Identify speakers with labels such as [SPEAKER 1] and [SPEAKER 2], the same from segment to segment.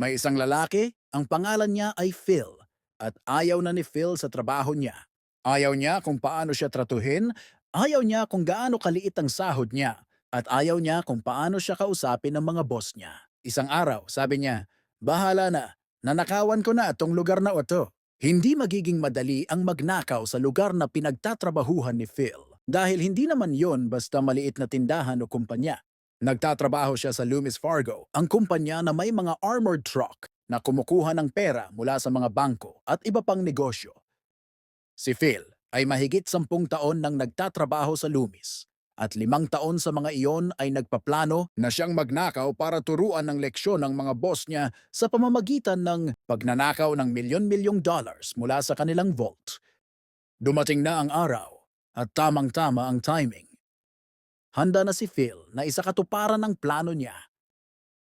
[SPEAKER 1] May isang lalaki, ang pangalan niya ay Phil, at ayaw na ni Phil sa trabaho niya. Ayaw niya kung paano siya tratuhin, ayaw niya kung gaano kaliit ang sahod niya, at ayaw niya kung paano siya kausapin ng mga boss niya. Isang araw, sabi niya, Bahala na, nanakawan ko na itong lugar na ito. Hindi magiging madali ang magnakaw sa lugar na pinagtatrabahuhan ni Phil dahil hindi naman yon basta maliit na tindahan o kumpanya. Nagtatrabaho siya sa Loomis Fargo, ang kumpanya na may mga armored truck na kumukuha ng pera mula sa mga bangko at iba pang negosyo. Si Phil ay mahigit sampung taon nang nagtatrabaho sa Loomis at limang taon sa mga iyon ay nagpaplano na siyang magnakaw para turuan ng leksyon ng mga boss niya sa pamamagitan ng pagnanakaw ng milyon-milyong dollars mula sa kanilang vault. Dumating na ang araw at tamang-tama ang timing. Handa na si Phil na isa katuparan ng plano niya.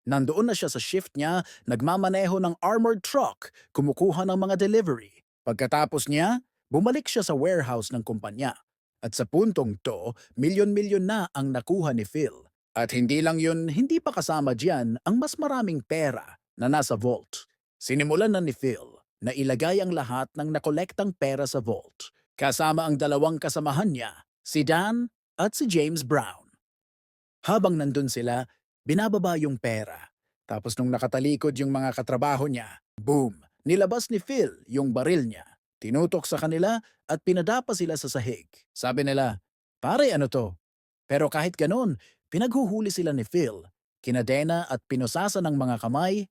[SPEAKER 1] Nandoon na siya sa shift niya, nagmamaneho ng armored truck, kumukuha ng mga delivery. Pagkatapos niya, bumalik siya sa warehouse ng kumpanya. At sa puntong to, milyon-milyon na ang nakuha ni Phil. At hindi lang yun, hindi pa kasama diyan ang mas maraming pera na nasa vault. Sinimulan na ni Phil na ilagay ang lahat ng nakolektang pera sa vault, kasama ang dalawang kasamahan niya, si Dan at si James Brown. Habang nandun sila, binababa yung pera. Tapos nung nakatalikod yung mga katrabaho niya, boom, nilabas ni Phil yung baril niya. Tinutok sa kanila at pinadapa sila sa sahig. Sabi nila, pare ano to? Pero kahit ganon, pinaghuhuli sila ni Phil, kinadena at pinusasa ng mga kamay.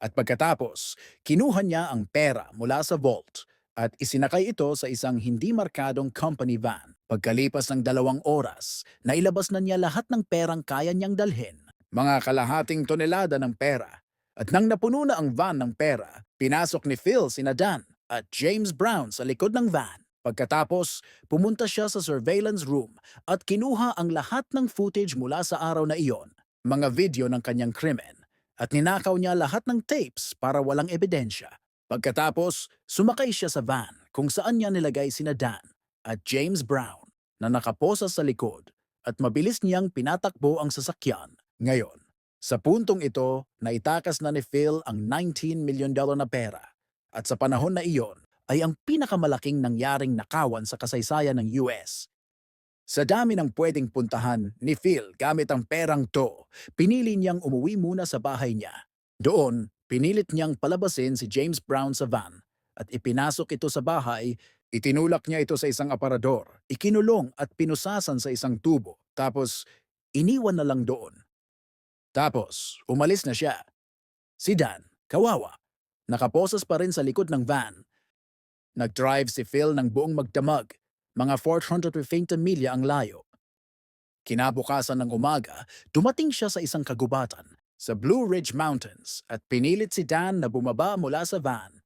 [SPEAKER 1] At pagkatapos, kinuha niya ang pera mula sa vault at isinakay ito sa isang hindi markadong company van. Pagkalipas ng dalawang oras, nailabas na niya lahat ng perang kaya niyang dalhin. Mga kalahating tonelada ng pera. At nang napuno na ang van ng pera, pinasok ni Phil sina Dan at James Brown sa likod ng van. Pagkatapos, pumunta siya sa surveillance room at kinuha ang lahat ng footage mula sa araw na iyon, mga video ng kanyang krimen, at ninakaw niya lahat ng tapes para walang ebidensya. Pagkatapos, sumakay siya sa van kung saan niya nilagay sina Dan at James Brown na nakaposas sa likod at mabilis niyang pinatakbo ang sasakyan. Ngayon, sa puntong ito, naitakas na ni Phil ang 19 million dollar na pera at sa panahon na iyon ay ang pinakamalaking nangyaring nakawan sa kasaysayan ng US. Sa dami ng pwedeng puntahan ni Phil gamit ang perang to, pinili niyang umuwi muna sa bahay niya. Doon, pinilit niyang palabasin si James Brown sa van at ipinasok ito sa bahay, itinulak niya ito sa isang aparador, ikinulong at pinusasan sa isang tubo, tapos iniwan na lang doon. Tapos, umalis na siya. Si Dan, kawawa, nakaposas pa rin sa likod ng van. Nag-drive si Phil ng buong magdamag, mga 450 milya ang layo. Kinabukasan ng umaga, dumating siya sa isang kagubatan sa Blue Ridge Mountains at pinilit si Dan na bumaba mula sa van.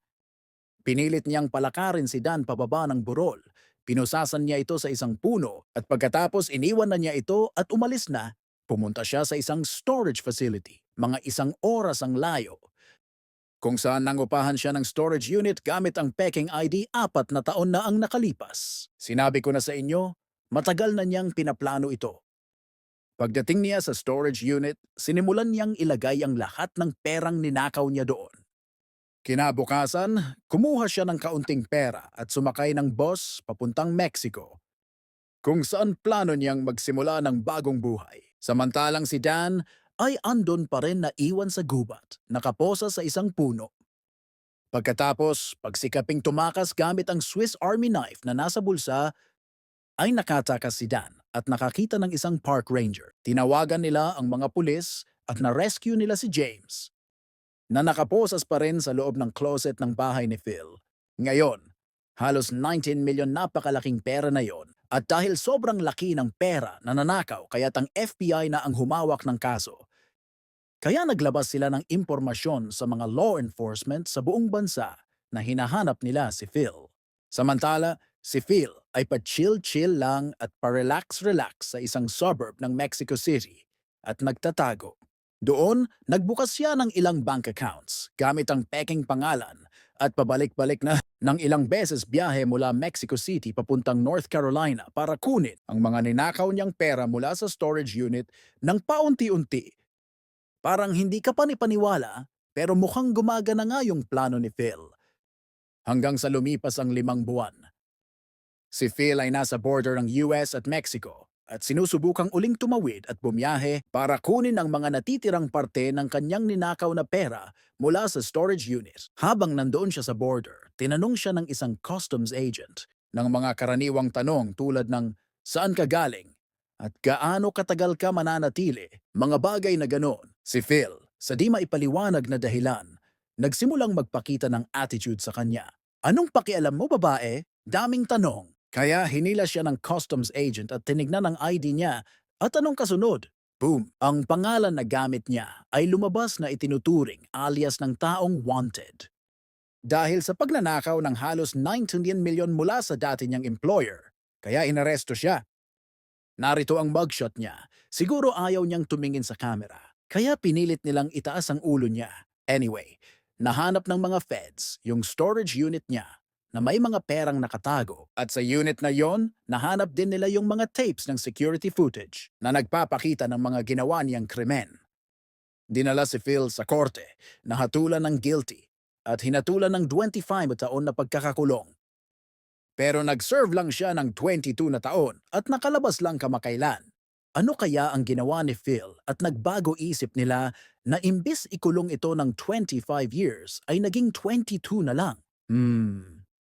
[SPEAKER 1] Pinilit niyang palakarin si Dan pababa ng burol. Pinusasan niya ito sa isang puno at pagkatapos iniwan na niya ito at umalis na, pumunta siya sa isang storage facility, mga isang oras ang layo. Kung saan nangupahan siya ng storage unit gamit ang peking ID apat na taon na ang nakalipas. Sinabi ko na sa inyo, matagal na niyang pinaplano ito. Pagdating niya sa storage unit, sinimulan niyang ilagay ang lahat ng perang ninakaw niya doon. Kinabukasan, kumuha siya ng kaunting pera at sumakay ng bus papuntang Mexico, kung saan plano niyang magsimula ng bagong buhay. Samantalang si Dan ay andon pa rin na iwan sa gubat, nakaposa sa isang puno. Pagkatapos, pagsikaping tumakas gamit ang Swiss Army knife na nasa bulsa, ay nakatakas si Dan at nakakita ng isang park ranger. Tinawagan nila ang mga pulis at na-rescue nila si James na nakaposas pa rin sa loob ng closet ng bahay ni Phil. Ngayon, halos 19 milyon napakalaking pera na yon at dahil sobrang laki ng pera na nanakaw kaya't ang FBI na ang humawak ng kaso. Kaya naglabas sila ng impormasyon sa mga law enforcement sa buong bansa na hinahanap nila si Phil. Samantala, si Phil ay pa-chill-chill lang at pa-relax-relax sa isang suburb ng Mexico City at nagtatago. Doon, nagbukas siya ng ilang bank accounts gamit ang peking pangalan at pabalik-balik na ng ilang beses biyahe mula Mexico City papuntang North Carolina para kunin ang mga ninakaw niyang pera mula sa storage unit ng paunti-unti. Parang hindi ka panipaniwala, Pero mukhang gumagana nga yung plano ni Phil. Hanggang sa lumipas ang limang buwan. Si Phil ay nasa border ng US at Mexico at sinusubukang uling tumawid at bumiyahe para kunin ang mga natitirang parte ng kanyang ninakaw na pera mula sa storage unit. Habang nandoon siya sa border, tinanong siya ng isang customs agent ng mga karaniwang tanong tulad ng saan ka galing at gaano katagal ka mananatili, mga bagay na ganon. Si Phil, sa di maipaliwanag na dahilan, nagsimulang magpakita ng attitude sa kanya. Anong pakialam mo babae? Daming tanong. Kaya hinila siya ng customs agent at tinignan ang ID niya at anong kasunod? Boom! Ang pangalan na gamit niya ay lumabas na itinuturing alias ng taong wanted. Dahil sa pagnanakaw ng halos 19 milyon mula sa dati niyang employer, kaya inaresto siya. Narito ang mugshot niya. Siguro ayaw niyang tumingin sa camera. Kaya pinilit nilang itaas ang ulo niya. Anyway, nahanap ng mga feds yung storage unit niya na may mga perang nakatago. At sa unit na yon, nahanap din nila yung mga tapes ng security footage na nagpapakita ng mga ginawa niyang krimen. Dinala si Phil sa korte, nahatulan ng guilty at hinatulan ng 25 na taon na pagkakakulong. Pero nag-serve lang siya ng 22 na taon at nakalabas lang kamakailan. Ano kaya ang ginawa ni Phil at nagbago isip nila na imbis ikulong ito ng 25 years ay naging 22 na lang? Hmm,